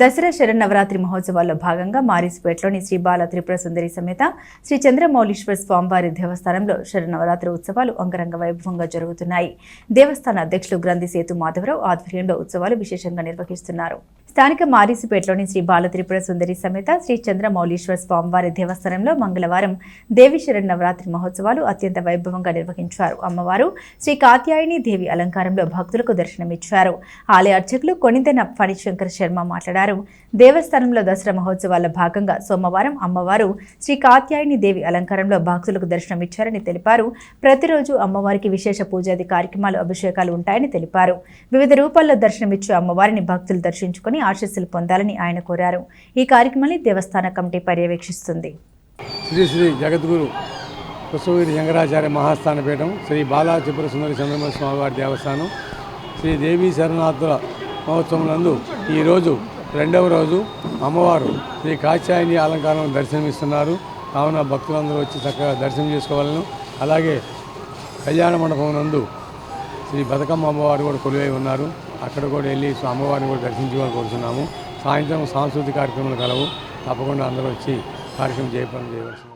దసరా శరన్నవరాత్రి మహోత్సవాల్లో భాగంగా మారిస్పేటలోని శ్రీ బాల త్రిపుర సుందరి సమేత శ్రీ చంద్రమౌళీశ్వర స్వామివారి దేవస్థానంలో శరన్నవరాత్రి ఉత్సవాలు అంగరంగ వైభవంగా జరుగుతున్నాయి. దేవస్థాన అధ్యక్షులు గ్రంథి సేతు మాధవరావు ఆధ్వర్యంలో ఉత్సవాలు విశేషంగా నిర్వహిస్తున్నారు. స్థానిక మారిసిపేటలోని శ్రీ బాల త్రిపుర సుందరి సమేత శ్రీ చంద్రమౌళీశ్వర స్వామివారి దేవస్థానంలో మంగళవారం దేవి శరన్నవరాత్రి మహోత్సవాలు అత్యంత వైభవంగా నిర్వహించారు. అమ్మవారు శ్రీ కాత్యాయని దేవి అలంకారంలో భక్తులకు దర్శనమిచ్చారు. ఆలయ అర్చకులు కొనిదెన ఫణిశంకర్ శర్మ మాట్లాడారు. దేవస్థానంలో దసరా మహోత్సవాల భాగంగా సోమవారం అమ్మవారు శ్రీ కాత్యాయని దేవి అలంకారంలో భక్తులకు దర్శనమిచ్చారని తెలిపారు. ప్రతిరోజు అమ్మవారికి విశేష పూజాది కార్యక్రమాలు అభిషేకాలు ఉంటాయని తెలిపారు. వివిధ రూపాల్లో దర్శనమిచ్చే అమ్మవారిని భక్తులు దర్శించుకుని ఆశీస్సులు పొందాలని ఆయన కోరారు. ఈ కార్యక్రమాన్ని దేవస్థాన కమిటీ పర్యవేక్షిస్తుంది. శ్రీ శ్రీ జగద్గురు కుసవీరి శంకరాచార్య మహాస్థానపీఠం శ్రీ బాలా సుందరి చంద్రమ స్వామివారి దేవస్థానం శ్రీ దేవీ శరణార్థుల మహోత్సవం నందు ఈరోజు రెండవ రోజు అమ్మవారు శ్రీ కాచాయని అలంకారం దర్శనమిస్తున్నారు. కావున భక్తులందరూ వచ్చి చక్కగా దర్శనం చేసుకోవాలను. అలాగే కళ్యాణ మండపం నందు శ్రీ బతుకమ్మ అమ్మవారు కూడా కొలువై ఉన్నారు. అక్కడ కూడా వెళ్ళి అమ్మవారిని కూడా దర్శించుకోవాలని కోరుతున్నాము సాయంత్రం సాంస్కృతిక కార్యక్రమాలు కలవు. తప్పకుండా అందరూ వచ్చి కార్యక్రమం చేయడం చేయవలసింది